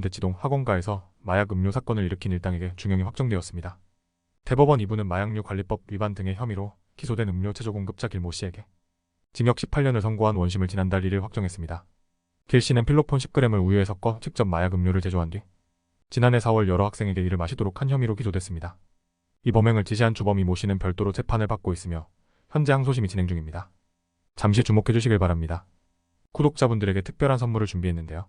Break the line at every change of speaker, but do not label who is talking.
대치동 학원가에서 마약 음료 사건을 일으킨 일당에게 중형이 확정되었습니다. 대법원 2부는 마약류 관리법 위반 등의 혐의로 기소된 음료 제조 공급자 길모 씨에게 징역 18년을 선고한 원심을 지난달 1일 확정했습니다. 길 씨는 필로폰 10g을 우유에 섞어 직접 마약 음료를 제조한 뒤 지난해 4월 여러 학생에게 이를 마시도록 한 혐의로 기소됐습니다. 이 범행을 지시한 주범이 모 씨는 별도로 재판을 받고 있으며 현재 항소심이 진행 중입니다. 잠시 주목해 주시길 바랍니다. 구독자분들에게 특별한 선물을 준비했는데요.